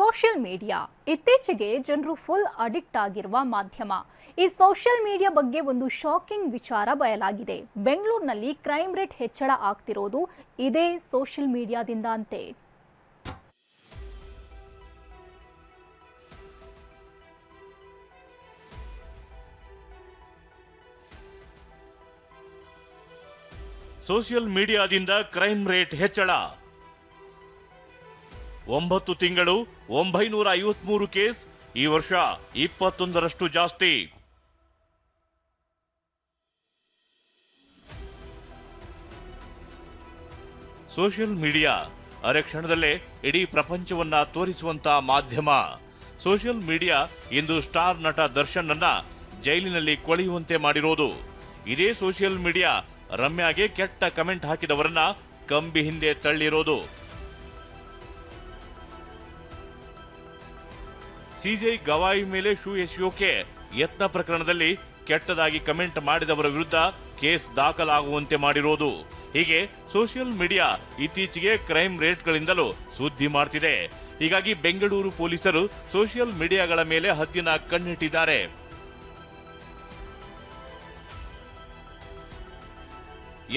Social media ಇತ್ತೀಚೆಗೆ ಜನರು full addict ಆಗಿರುವ ಮಾಧ್ಯಮ. ಈ ಸೋಷಿಯಲ್ ಮೀಡಿಯಾ ಬಗ್ಗೆ ಒಂದು ಶಾಕಿಂಗ್ ವಿಚಾರ ಬಯಲಾಗಿದೆ. ಬೆಂಗಳೂರಿನಲ್ಲಿ ಕ್ರೈಮ್ ರೇಟ್ ಹೆಚ್ಚಳ ಆಗ್ತಿರೋದು ಇದೇ ಸೋಷಿಯಲ್ ಮೀಡಿಯಾದಿಂದ ಅಂತೆ. ಸೋಷಿಯಲ್ ಮೀಡಿಯಾದಿಂದ ಕ್ರೈಮ್ ರೇಟ್ ಹೆಚ್ಚಳ. ಒಂಬತ್ತು ತಿಂಗಳು ಒಂಬೈನೂರ ಐವತ್ಮೂರು ಕೇಸ್, ಈ ವರ್ಷ ಇಪ್ಪತ್ತೊಂದರಷ್ಟು ಜಾಸ್ತಿ. ಸೋಷಿಯಲ್ ಮೀಡಿಯಾ ಅರೆ ಕ್ಷಣದಲ್ಲೇ ಇಡೀ ಪ್ರಪಂಚವನ್ನ ತೋರಿಸುವಂತ ಮಾಧ್ಯಮ. ಸೋಷಿಯಲ್ ಮೀಡಿಯಾ ಇಂದು ಸ್ಟಾರ್ ನಟ ದರ್ಶನ್ ಅನ್ನ ಜೈಲಿನಲ್ಲಿ ಕೊಳೆಯುವಂತೆ ಮಾಡಿರೋದು. ಇದೇ ಸೋಷಿಯಲ್ ಮೀಡಿಯಾ ರಮ್ಯಾಗೆ ಕೆಟ್ಟ ಕಮೆಂಟ್ ಹಾಕಿದವರನ್ನ ಕಂಬಿ ಹಿಂದೆ ತಳ್ಳಿರೋದು. ಸಿಜೈ ಗವಾಯಿ ಮೇಲೆ ಶೂ ಎಸೆಯೋಕೆ ಯತ್ನ ಪ್ರಕರಣದಲ್ಲಿ ಕೆಟ್ಟದಾಗಿ ಕಮೆಂಟ್ ಮಾಡಿದವರ ವಿರುದ್ಧ ಕೇಸ್ ದಾಖಲಾಗುವಂತೆ ಮಾಡಿರೋದು. ಹೀಗೆ ಸೋಷಿಯಲ್ ಮೀಡಿಯಾ ಇತ್ತೀಚೆಗೆ ಕ್ರೈಮ್ ರೇಟ್ಗಳಿಂದಲೂ ಸುದ್ದಿ ಮಾಡ್ತಿದೆ. ಹೀಗಾಗಿ ಬೆಂಗಳೂರು ಪೊಲೀಸರು ಸೋಷಿಯಲ್ ಮೀಡಿಯಾಗಳ ಮೇಲೆ ಹದ್ದಿನ ಕಣ್ಣಿಟ್ಟಿದ್ದಾರೆ.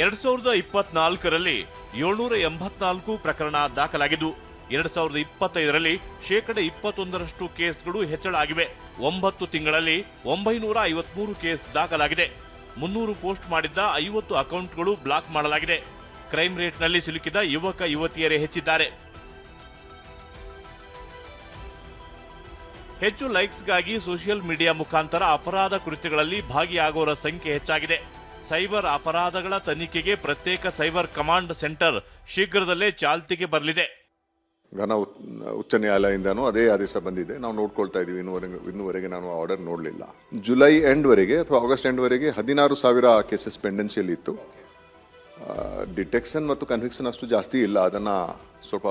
ಎರಡ್ ಸಾವಿರದ ಇಪ್ಪತ್ನಾಲ್ಕರಲ್ಲಿ ಏಳ್ನೂರ ಎಂಬತ್ನಾಲ್ಕು ಪ್ರಕರಣ ದಾಖಲಾಗಿದ್ದು ಎರಡ್ ಸಾವಿರದ ಇಪ್ಪತ್ತೈದರಲ್ಲಿ ಶೇಕಡ ಇಪ್ಪತ್ತೊಂದರಷ್ಟು ಕೇಸ್ಗಳು ಹೆಚ್ಚಳ ಆಗಿವೆ ಒಂಬತ್ತು ತಿಂಗಳಲ್ಲಿ ಒಂಬೈನೂರ ಐವತ್ಮೂರು ಕೇಸ್ ದಾಖಲಾಗಿದೆ. ಮುನ್ನೂರು ಪೋಸ್ಟ್ ಮಾಡಿದ್ದ ಐವತ್ತು ಅಕೌಂಟ್ಗಳು ಬ್ಲಾಕ್ ಮಾಡಲಾಗಿದೆ. ಕ್ರೈಮ್ ರೇಟ್ನಲ್ಲಿ ಸಿಲುಕಿದ ಯುವಕ ಯುವತಿಯರೇ ಹೆಚ್ಚಿದ್ದಾರೆ. ಹೆಚ್ಚು ಲೈಕ್ಸ್ಗಾಗಿ ಸೋಷಿಯಲ್ ಮೀಡಿಯಾ ಮುಖಾಂತರ ಅಪರಾಧ ಕೃತ್ಯಗಳಲ್ಲಿ ಭಾಗಿಯಾಗುವವರ ಸಂಖ್ಯೆ ಹೆಚ್ಚಾಗಿದೆ. ಸೈಬರ್ ಅಪರಾಧಗಳ ತನಿಖೆಗೆ ಪ್ರತ್ಯೇಕ ಸೈಬರ್ ಕಮಾಂಡ್ ಸೆಂಟರ್ ಶೀಘ್ರದಲ್ಲೇ ಚಾಲ್ತಿಗೆ ಬರಲಿದೆ. ಘನ ಉಚ್ಚ ನ್ಯಾಯಾಲಯದಿಂದನೂ ಅದೇ ಆದೇಶ ಬಂದಿದೆ. ನಾವು ನೋಡ್ಕೊಳ್ತಾ ಇದ್ದೀವಿ ಇನ್ನೂವರೆಗೆ ಇನ್ನೂವರೆಗೆ ನಾನು ಆರ್ಡರ್ ನೋಡಲಿಲ್ಲ. ಜುಲೈ ಎಂಡ್ವರೆಗೆ ಅಥವಾ ಆಗಸ್ಟ್ ಎಂಡ್ವರೆಗೆ ಹದಿನಾರು ಸಾವಿರ ಕೇಸಸ್ ಪೆಂಡೆನ್ಸಿಯಲ್ಲಿ ಇತ್ತು ಡಿಟೆಕ್ಷನ್ ಮತ್ತು ಕನ್ವಿಕ್ಷನ್ ಅಷ್ಟು ಜಾಸ್ತಿ ಇಲ್ಲ. ಅದನ್ನು ಸ್ವಲ್ಪ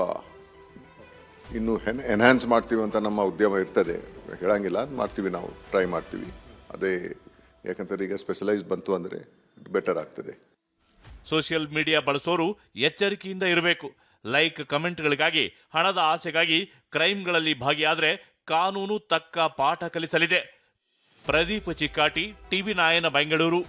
ಇನ್ನು ಎನ್ಹ್ಯಾನ್ಸ್ ಮಾಡ್ತೀವಿ ಅಂತ ನಮ್ಮ ಉದ್ಯಮ ಇರ್ತದೆ. ಹೇಳಂಗಿಲ್ಲ. ಅದು ಮಾಡ್ತೀವಿ ನಾವು. ಟ್ರೈ ಮಾಡ್ತೀವಿ. ಅದೇ ಯಾಕಂತಂದ್ರೆ ಈಗ ಸ್ಪೆಷಲೈಸ್ ಬಂತು ಅಂದರೆ ಬೆಟರ್ ಆಗ್ತದೆ. ಸೋಷಿಯಲ್ ಮೀಡಿಯಾ ಬಳಸೋರು ಎಚ್ಚರಿಕೆಯಿಂದ ಇರಬೇಕು. ಲೈಕ್ ಕಮೆಂಟ್ಗಳಿಗಾಗಿ, ಹಣದ ಆಸೆಗಾಗಿ ಕ್ರೈಮ್ಗಳಲ್ಲಿ ಭಾಗಿಯಾದರೆ ಕಾನೂನು ತಕ್ಕ ಪಾಠ ಕಲಿಸಲಿದೆ. Pradeep Chikkati, TV nine Bengaluru.